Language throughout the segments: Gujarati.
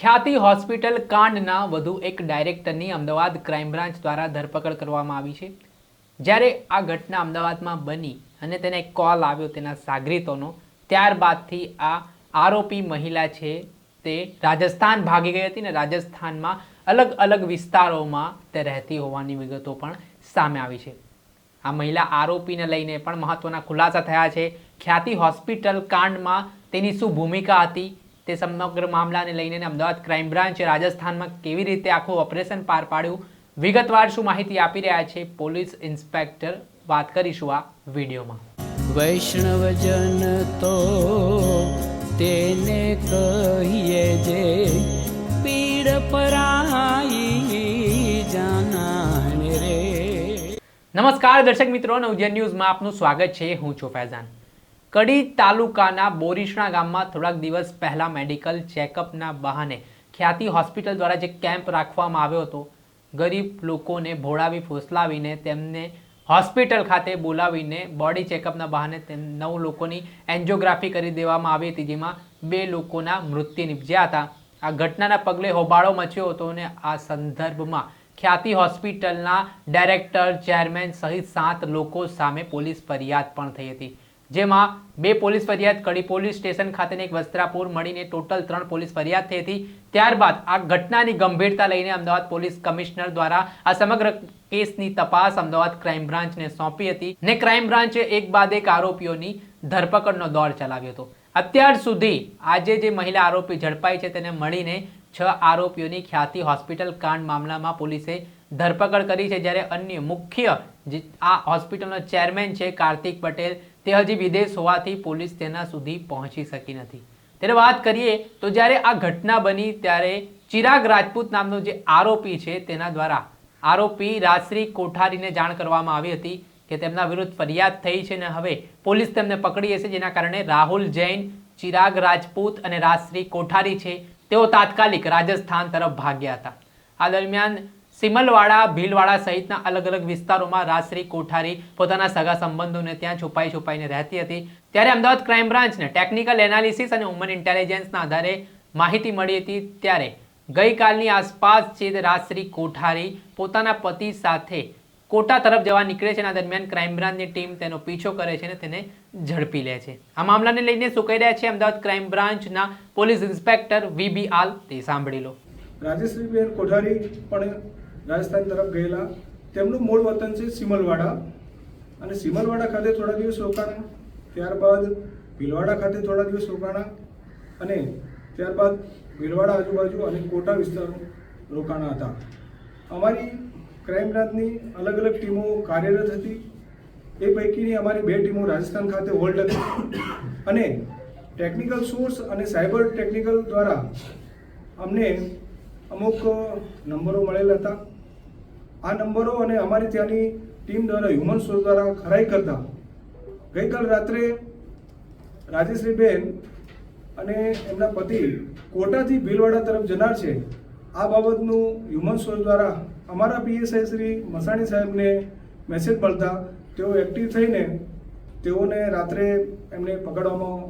ખ્યાતિ હોસ્પિટલ કાંડના વધુ એક ડાયરેક્ટરની અમદાવાદ ક્રાઇમ બ્રાન્ચ દ્વારા ધરપકડ કરવામાં આવી છે. જ્યારે આ ઘટના અમદાવાદમાં બની અને તેને કોલ આવ્યો તેના સાગરીતોનો, ત્યારબાદથી આ આરોપી મહિલા છે તે રાજસ્થાન ભાગી ગઈ હતી ને રાજસ્થાનમાં અલગ અલગ વિસ્તારોમાં તે રહેતી હોવાની વિગતો પણ સામે આવી છે. આ મહિલા આરોપીને લઈને પણ મહત્વના ખુલાસા થયા છે. ખ્યાતિ હોસ્પિટલ કાંડમાં તેની શું ભૂમિકા હતી? તે સમગ્ર મામલાને લઈને અમદાવાદ ક્રાઇમ બ્રાન્ચે રાજસ્થાનમાં કેવી રીતે આખું ઓપરેશન પાર પાડ્યું વિગતવાર શું માહિતી આપી રહ્યા છે પોલીસ ઇન્સ્પેક્ટર વાત કરીશું આ વિડીયોમાં. વૈષ્ણવજન તો તેને કહીએ જે પીડ પરાઈ જાનાને રે. નમસ્કાર દર્શક મિત્રો નવજન ન્યૂઝમાં આપનું સ્વાગત છે. હું છું ફૈઝાન. કડી તાલુકાના બોરીસણા ગામમાં થોડાક દિવસ પહેલા મેડિકલ ચેકઅપના બહાને ખ્યાતિ હોસ્પિટલ દ્વારા જે કેમ્પ રાખવામાં આવ્યો હતો, ગરીબ લોકોને ભોળાવી ફોસલાવીને તેમને હોસ્પિટલ ખાતે બોલાવીને બોડી ચેકઅપના બહાને નવ લોકોની એન્જિયોગ્રાફી કરી દેવામાં આવી હતી, જેમાં બે લોકોના મૃત્યુ નિપજ્યા હતા. આ ઘટનાના પગલે હોબાળો મચ્યો હતો અને આ સંદર્ભમાં ખ્યાતિ હોસ્પિટલના ડાયરેક્ટર, ચેરમેન સહિત સાત લોકો સામે પોલીસ ફરિયાદ પણ થઈ હતી. જેમાં બે પોલીસ ફરિયાદ કડી પોલીસ સ્ટેશન ખાતેની એક વસ્ત્રાપુર મળીને ટોટલ ત્રણ પોલીસ ફરિયાદ થઈ હતી. ત્યારબાદ આ ઘટનાની ગંભીરતા લઈને અમદાવાદ પોલીસ કમિશનર દ્વારા આ સમગ્ર કેસની તપાસ અમદાવાદ ક્રાઇમ બ્રાન્ચને સોંપી હતી ને ક્રાઇમ બ્રાન્ચે એક બાદ એક આરોપીઓની ધરપકડનો દોર ચલાવ્યો હતો. અત્યાર સુધી આજે જે મહિલા આરોપી ઝડપાઈ છે તેને મળીને છ આરોપીઓની ખ્યાતિ હોસ્પિટલ કાંડ મામલામાં પોલીસે ધરપકડ કરી છે. જ્યારે અન્ય મુખ્ય જે આ હોસ્પિટલનો ચેરમેન છે કાર્તિક પટેલ, તે હજી વિદેશ હોવાથી પોલીસ તેના સુધી પહોંચી શકી નથી. ત્યારે વાત કરીએ તો જ્યારે આ ઘટના બની ત્યારે ચિરાગ રાજપૂત નામનો જે આરોપી છે તેના દ્વારા આરોપી રાજશ્રી કોઠારીને જાણ કરવામાં આવી હતી કે તેમના વિરુદ્ધ ફરિયાદ થઈ છે ને હવે પોલીસ તેમને પકડી હશે જેના કારણે રાહુલ જૈન, ચિરાગ રાજપૂત અને રાજશ્રી કોઠારી છે તેઓ તાત્કાલિક રાજસ્થાન તરફ ભાગ્યા હતા. આ દરમિયાન સિમલવાડા, ભીલવાડા સહિતના અલગ અલગ વિસ્તારોમાં રાજશ્રી કોઠારી પોતાના સગા સંબંધોને ત્યાં છુપાઈ છુપાઈને રહેતી હતી. ત્યારે અમદાવાદ ક્રાઇમ બ્રાન્ચને ટેકનિકલ એનાલિસિસ અને હ્યુમન ઇન્ટેલિજન્સના આધારે માહિતી મળી હતી. ત્યારે ગઈકાલની આસપાસ છે રાજશ્રી કોઠારી પોતાના પતિ સાથે કોટા તરફ જવા નીકળે છે અને દરમિયાન ક્રાઇમ બ્રાન્ચની ટીમ તેનો પીછો કરે છે અને તેને ઝડપી લે છે. આ મામલાને લઈને કહી રહ્યા છે અમદાવાદ ક્રાઇમ બ્રાન્ચના પોલીસ ઇન્સ્પેક્ટર વીબી આલ તે સાંભળી લો. રાજેશ્રીબેન કોઠારી પણ રાજસ્થાન તરફ ગયેલા. તેમનું મૂળ વતન છે સિમલવાડા. અને સિમલવાડા ખાતે થોડા દિવસ રોકાણા. ત્યારબાદ ભીલવાડા ખાતે થોડા દિવસ રોકાણા. અને ત્યારબાદ ભીલવાડા આજુબાજુ અને કોટા વિસ્તારો રોકાણા હતા. અમારી ક્રાઇમ બ્રાન્ચની અલગ અલગ ટીમો કાર્યરત હતી. એ પૈકીની અમારી બે ટીમો રાજસ્થાન ખાતે હોલ્ડ હતી. અને ટેકનિકલ સોર્સ અને સાયબર ટેકનિકલ દ્વારા અમને અમુક નંબરો મળેલા હતા. આ નંબરો અને અમારી ત્યાંની ટીમ દ્વારા હ્યુમન સોર્સ દ્વારા ખરાઈ કરતા ગઈકાલ રાત્રે રાજેશ્રીબેન અને એમના પતિ કોટાથી ભીલવાડા તરફ જનાર છે. આ બાબતનું હ્યુમન સોર્સ દ્વારા અમારા પીએસઆઈ શ્રી મસાણી સાહેબને મેસેજ મળતા તેઓ એક્ટિવ થઈને તેઓને રાત્રે એમને પકડવામાં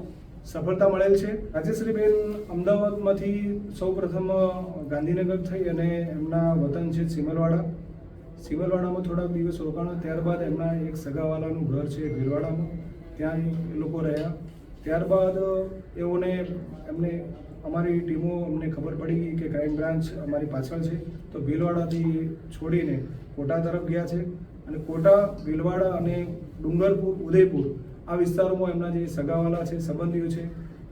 સફળતા મળેલ છે. રાજેશ્રીબેન અમદાવાદમાંથી સૌ પ્રથમ ગાંધીનગર થઈ અને એમના વતન છે સિમલવાડા સિમલવાડામાં થોડાક દિવસ રોકાણા ત્યારબાદ એમના એક સગાવાલાનું ઘર છે ભીલવાડામાં ત્યાં એ લોકો રહ્યા. ત્યારબાદ એઓને એમને, અમારી ટીમો અમને ખબર પડી ગઈ કે ક્રાઇમ બ્રાન્ચ અમારી પાછળ છે. તો ભીલવાડાથી છોડીને કોટા તરફ ગયા છે. અને કોટા, ભીલવાડા અને ડુંગરપુર, ઉદયપુર આ વિસ્તારોમાં એમના જે સગાવાલા છે, સંબંધીઓ છે,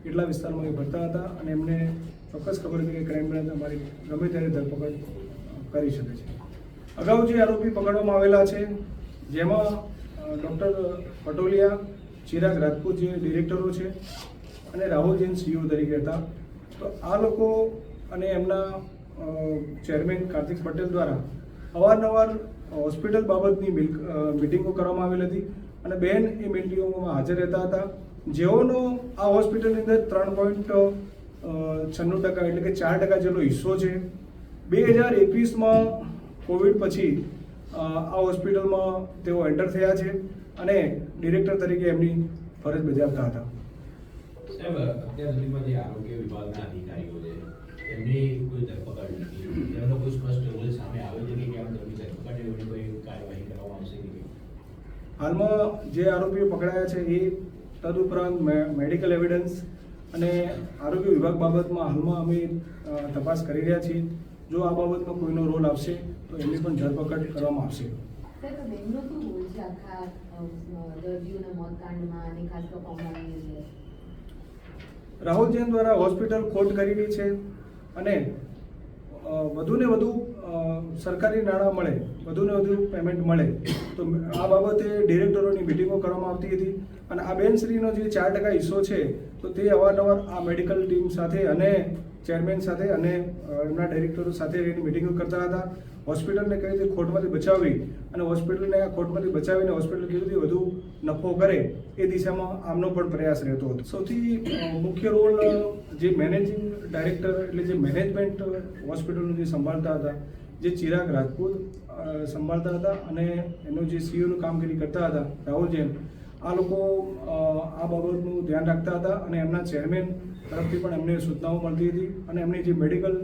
એટલા વિસ્તારમાં એ ભરતા હતા અને એમને ચોક્કસ ખબર હતી કે ક્રાઇમ બ્રાન્ચ અમારી ગમે ત્યારે ધરપકડ કરી શકે છે. અગાઉ જે આરોપી પકડવામાં આવેલા છે, જેમાં ડૉક્ટર પટોલિયા, ચિરાગ રાજપૂત જે ડિરેક્ટરો છે, અને રાહુલ જૈન સીઈઓ તરીકે હતા. તો આ લોકો અને એમના ચેરમેન કાર્તિક પટેલ દ્વારા અવારનવાર હોસ્પિટલ બાબતની મિટિંગો કરવામાં આવેલી હતી અને બેન એ મિટિંગોમાં હાજર રહેતા હતા. જેઓનો આ હોસ્પિટલની અંદર ત્રણ પોઈન્ટ છન્નું ટકા એટલે કે ચાર ટકા જેટલો હિસ્સો છે. બે હજાર એકવીસમાં કોવિડ પછી આ હોસ્પિટલમાં તેઓ એન્ટર થયા છે અને ડિરેક્ટર તરીકે એમની ફરજ બજાવતા હતા. આરોગ્ય વિભાગના હાલમાં જે આરોપીઓ પકડાયા છે એ તદુપરાંત મેડિકલ એવિડન્સ અને આરોગ્ય વિભાગ બાબતમાં હાલમાં અમે તપાસ કરી રહ્યા છીએ. જો આ બાબતમાં કોઈનો રોલ આવશે તો એમની પણ ધરપકડ કરવામાં આવશે. રાહુલ જૈન દ્વારા હોસ્પિટલ ખોટ કરેલી છે અને વધુને વધુ સરકારી નાણાં મળે વધુને વધુ પેમેન્ટ મળે. તો આ બાબતે ડિરેક્ટરોની મિટિંગો કરવામાં આવતી હતી અને આ બેનશ્રીનો જે ચાર ટકા હિસ્સો છે તો તે અવારનવાર આ મેડિકલ ટીમ સાથે અને ચેરમેન સાથે અને એમના ડાયરેક્ટરો સાથે એની મિટિંગો કરતા હતા. હોસ્પિટલને કઈ રીતે ખોટમાંથી બચાવવી અને હોસ્પિટલને આ ખોટમાંથી બચાવીને હોસ્પિટલ કેવી રીતે વધુ નફો કરે એ દિશામાં આમનો પણ પ્રયાસ રહેતો હતો. સૌથી મુખ્ય રોલ જે મેનેજિંગ ડાયરેક્ટર એટલે જે મેનેજમેન્ટ હોસ્પિટલનું જે સંભાળતા હતા, જે ચિરાગ રાજપૂત સંભાળતા હતા અને એનું જે સીઓનું કામગીરી કરતા હતા, રાહુલ જૈન આ લોકો આ બાબતનું ધ્યાન રાખતા હતા અને એમના ચેરમેન તરફથી પણ એમને સૂચનાઓ મળતી હતી અને એમની જે medical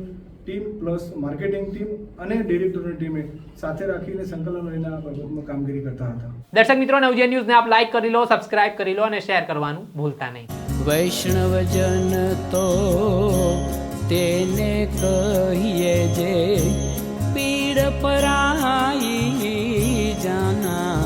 team plus marketing team અને ડિરેક્ટરની ટીમે સાથે રાખીને સંકલન લઈને આ બાબતમાં કામગીરી કરતા હતા. દર્શક મિત્રો નવજે ન્યૂઝને આપ લાઈક કરી લો સબસ્ક્રાઇબ કરી લો અને શેર કરવાનું ભૂલતા નહીં. વૈષ્ણવજન તો તેને કહીએ જે પીડ પરાઈ જાના